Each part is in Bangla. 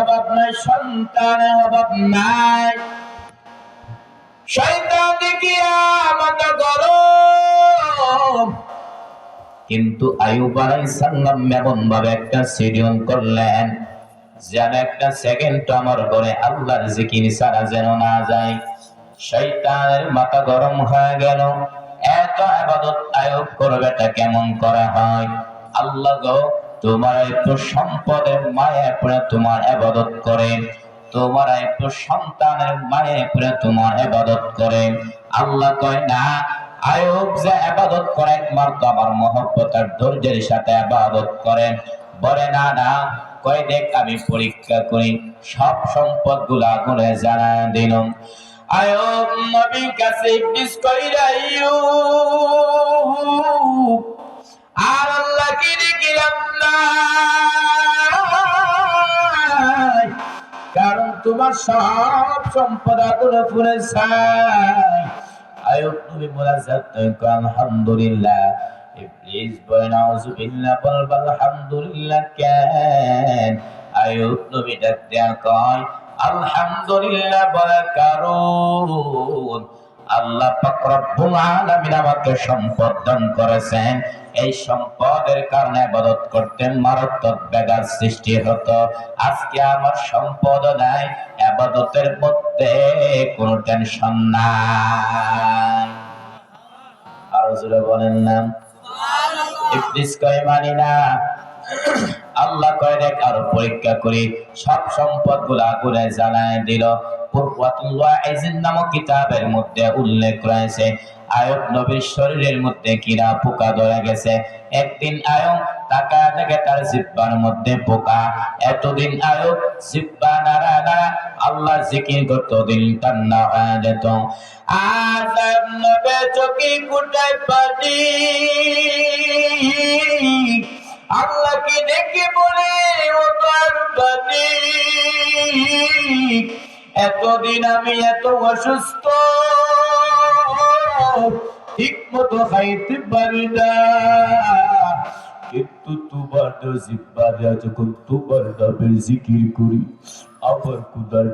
অভাব নাই অভাব নাই। শয়তান দেখিয়া কিন্তু আয়ুব এমন ভাবে একটা সিডিউল করলেন, যেন একটা সেকেন্ড আমার ঘরে আল্লাহর জিকির ছাড়া যেন না যায়। শৈতানের মাথা গরম হয়ে গেল। এত আবাদত আয়োগ করবেটা কেমন করা হয়? আল্লাহ গো তোমার একটু সম্পদের মায়া পড়ে তোমার আবাদত করে। তোমার একটু সন্তানের মায়া পড়ে তোমার আবাদত করে। আল্লাহ কয়, না, আয়ুব যে আবাদত করে, একমাত্র আমার মহব্বত আর ধৈর্যের সাথে আবাদত করেন বলে, না না, কয় দেখ, আমি পরীক্ষা করি, সব সম্পদগুলা গুলে জানা দিলাম আয়ুব নবীর কাছে ইবলিস কইরা আইয়ুব তোমার সব সম্পদ আগুনে পুরে ছাই আয়ুব নবী মোনাজাত আলহামদুলিল্লাহ। ইবলিস বলে, নাউজুবিল্লাহ বলব আলহামদুলিল্লাহ কেন? আয়ুব নবী ডাক দেয়া কয়, আলহামদুলিল্লাহ বলে কারণ আল্লাহ রব্বুল আলামিন আমাকে সম্পদ দান করেছেন। এই সম্পদের কারণে ইবাদত করতে মারাত্মক ব্যাঘাত সৃষ্টি হতো। আজকে আমার সম্পদ নাই ইবাদতের মধ্যে কোনো টেনশন নাই। আরও জোরে বলেন না। ইবলিস কয় মানি না। আল্লাহ কয় দেখ আরও পরীক্ষা করি। সব সম্পদগুলা আগুনে জ্বালায় দিল। কিতাবের মধ্যে উল্লেখ রয়েছে। আয়ব নবীর শরীরের মধ্যে কিরা পোকা ধরে গেছে। একদিন আয়ব তাকা দেখে তার জিব্বার মধ্যে পোকা। এতদিন আয়ব জিব্বা নাড়া নাড়া আল্লাহ জিকির করত দিন টান্না হয়ে যেত। আজ নবে চোখে কুটায় পানি। আল্লাহকে দেখে বলে, ও তার এতদিন আমি এত অসুস্থ। ঠিক মতো খাইতে পারি না। কিন্তু তোমার জিব্বা দেয়া যখন তোমার জিকির করি, আমার কুদার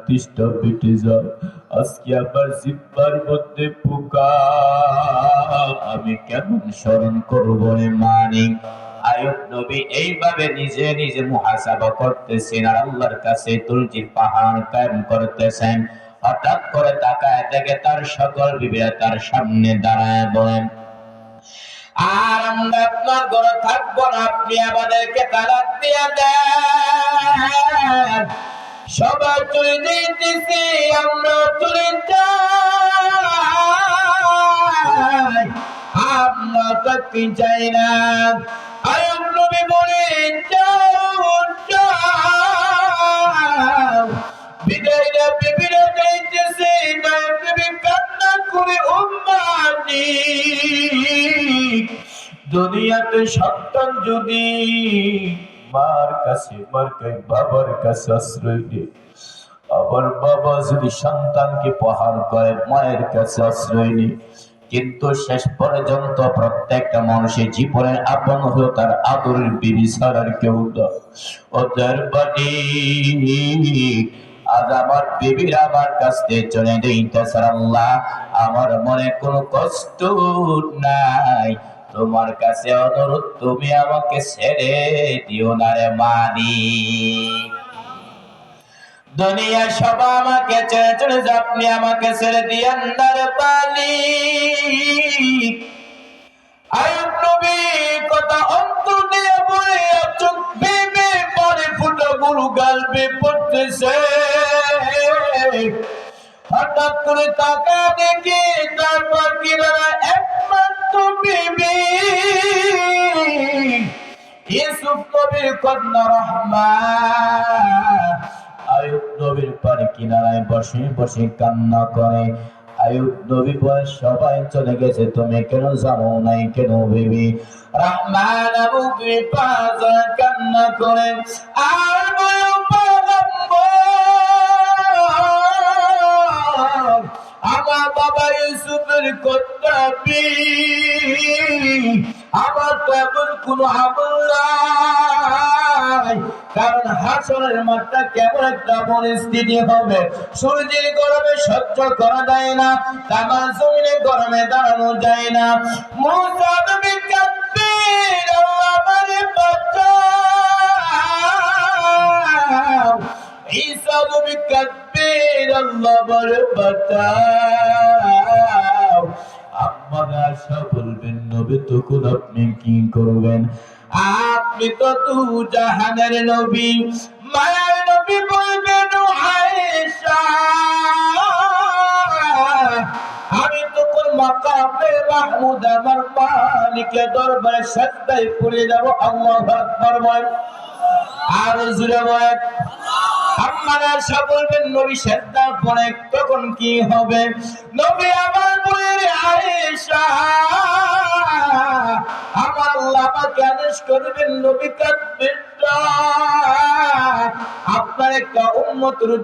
যায়। আজকে আমার জিব্বার মধ্যে পোকা। আমি কেমন স্মরণ করব রে মানিক? আয়ুব নবী এইভাবে নিজে নিজে মুহাসাবা করতেছেন আর আল্লাহর কাছে তুলজির পাহাড় কায়েম করতেছেন। হঠাৎ করে তাকায় দেখে তার সকল বিবিরা তার সামনে দাঁড়ায় বলেন, আর আমরা আপনার ঘরে থাকব না, আপনি আমাদেরকে তালাক দিয়ে দেন। সবাই চলে যেতেছি আমরা চলে যাই আমরা চাই না নবী বলেন দুনিয়াতে সন্তান যদি মার কাছে মার কাছে, বাবার কাছে আশ্রয় নেই আবার বাবা যদি সন্তানকে প্রহার করে মায়ের কাছে আশ্রয় নেই কিন্তু শেষ পর্যন্ত প্রত্যেকটা মানুষের জীবনের আপন হলো তার আদরের বিবি ছাড়ার কেউ ওদের বাড়ি। আজ আমার বিবির আমার কাছ থেকে চলে দিতেছে আল্লাহ আমার মনে কোনো কষ্ট নাই। তোমার কাছে অনুরোধ, তুমি আমাকে ছেড়ে দিও না রে মানি দুনিয়া সব আমাকে ছেড়ে আপনি আমাকে ছেড়ে দিয়েন না রে পানি আয়ুব নবী, কথা দিয়ে বলে চোখ পরে গুরু দেখে তারপর কন্যা রহমা কিনারায় বসে বসে কান্না করে। আয়ুব নবী বলে, সবাই চলে গেছে, তুমি কেন যাব নাই কেন বিবি? রহমান আবু কৃপা কান্না করে আমার বাবা ইউসুফের কন্যা বি আমার তো এমন কোন আমল নাই। নাই। কারণ হাসরের মাঠটা কেমন একটা পরিস্থিতি হবে। সূর্যের গরমে সহ্য করা যায় না গরমে দাঁড়ানো যায় না। আশা নবী তখন আপনি কি করবেন? আপনি তো তু জাহানের নবী, মায়ার নবী বলবেন আমি তখন মাকামে মাহমুদ আমার মালিকের দরবারে সত্তায় পড়ে যাব আল্লাহু আকবার বল আর জুড়ে বল আপনারা সব বলবেন, নবী সেদ্দার পরে তখন কি হবে? নবী আমার বইয়ের আয়েশা আমার করবেন আপনার একটা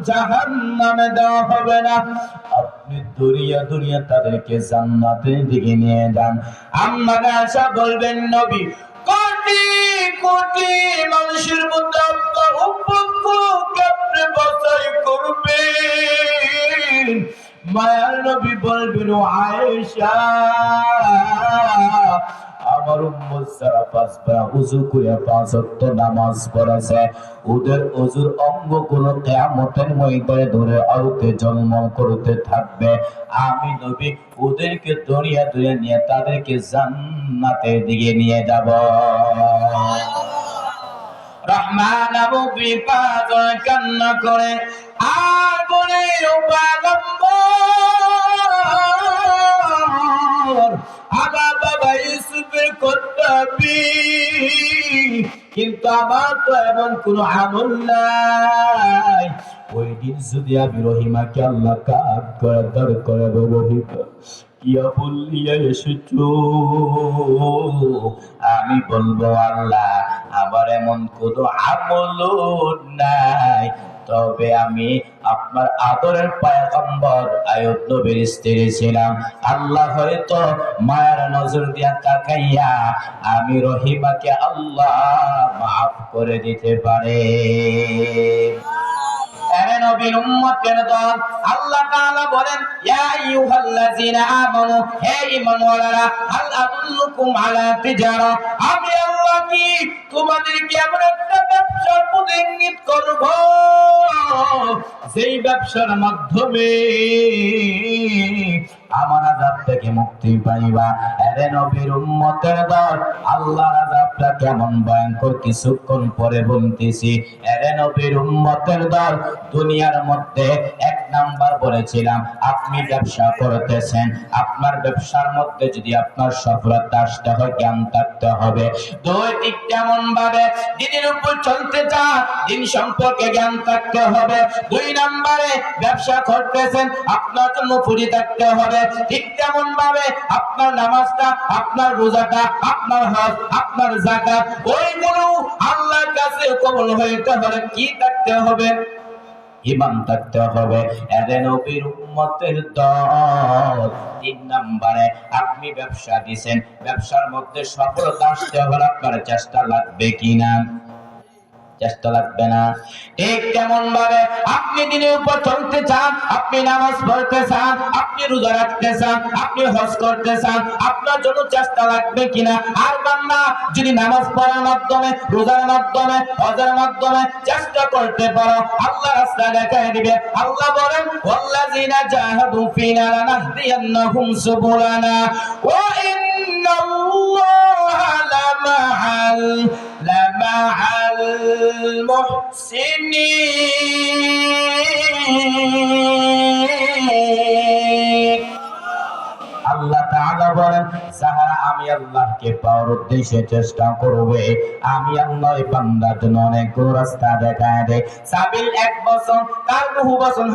জাহান নামে দেওয়া হবে না। দুনিয়া দুনিয়া তাদেরকে জান্নাতের দিকে নিয়ে যান। আশা বলবেন, নবী, কোটি কোটি মানুষের মধ্যে আপনার করবেন। মায়ার নবী বলবেন আয়েশা আমার উম্মত যারা পাঁচ বেলা উজু করে পাঁচ ওয়াক্ত নামাজ পড়েছে ওদের অজুর অঙ্গগুলো কেয়ামতের ময়দানে ধরে আলোতে জন্ম করতে থাকবে। আমি নবী, ওদেরকে দরিয়া দরিয়া নিয়ে তাদেরকে জান্নাতের দিকে নিয়ে যাব। রহমান আবু বিপাদ কান্না করে আর বলে উপাগম্বর আমার ইউসুফের কিন্তু আমার তো এমন কোন আমল নাই। ওই দিন যদি আমি রহিমাকে আল্লাহ কাজ করে দর করে রহিমা কিয়া এসেছ? আমি বলব, আল্লাহ আমার এমন কোনো আমল নাই। তবে আমি আপনার আদরের পায়গম্বর আয়ত নবীর স্ত্রী ছিলাম। আল্লাহ হয়তো মায়ের নজর দিয়া তাকাইয়া আমি রহিমাকে আল্লাহ মাফ করে দিতে পারে। আমি কি তোমাদেরকে এমন একটা ব্যবসার প্রতি ইঙ্গিত করব। যেই ব্যবসার মাধ্যমে আমার আযাব থেকে মুক্তি পাইবা। এরে নবীর উম্মতের দল, আল্লাহর আযাবটা কেমন ভয়ঙ্কর কিছুক্ষণ পরে বলতেছি এরে নবীর উম্মতের দল, দুনিয়ার মধ্যে এক নাম্বার বলেছিলাম, আপনি ব্যবসা করতেছেন। আপনার ব্যবসার মধ্যে যদি আপনার সফলতা আসতে হয়, জ্ঞান থাকতে হবে। দুই দিক কেমন ভাবে দিনের উপর চলতে চান, দিন সম্পর্কে জ্ঞান থাকতে হবে। দুই নাম্বারে ব্যবসা করতেছেন, আপনার জন্য পুরি থাকতে হবে। ঠিক তেমন ভাবে আপনার নামাজটা, আপনার রোজাটা, আপনার হজ, আপনার জাকাত ওইগুলো আল্লাহর কাছে কবল হইতে হলে কি থাকতে হবে? ইমান থাকতে হবে। এদের নবীর উম্মতের দল। তিন নম্বরে আপনি ব্যবসা দিছেন। ব্যবসার মধ্যে সফলতা আসতে হলে আপনার চেষ্টা লাগবে কিনা? চেষ্টা লাগবে না ঠিক তেমন ভাবে আপনি দিনের উপর চলতে চান, আপনি নামাজ পড়তে চান, আপনি রোজা রাখতে চান, আপনি হজ করতে চান, আপনার জন্য চেষ্টা লাগবে কিনা? আর বান্দা, যদি নামাজ পড়ার মাধ্যমে, রোজার মাধ্যমে, হজের মাধ্যমে চেষ্টা করতে পারো, আল্লাহ রাস্তা দেখায় দিবে। আল্লাহ বলেন, ওয়াল্লাযিনা জাহাদু ফিনা লানাহদিয়ান্নাহুম সুবুলানা ওয়া ইন্নাল্লাহা লামাআল লামাআল মুহসিনিন আল্লাহ তাআলা বলেন, যাহারা আমি আল্লাহকে পাওয়ার উদ্দেশ্যে চেষ্টা করবে, আমি আল্লাহ বান্দার জন্য অনেক রাস্তা দেখায় দেয়। সাবিল এক বছর, তার বহু বছর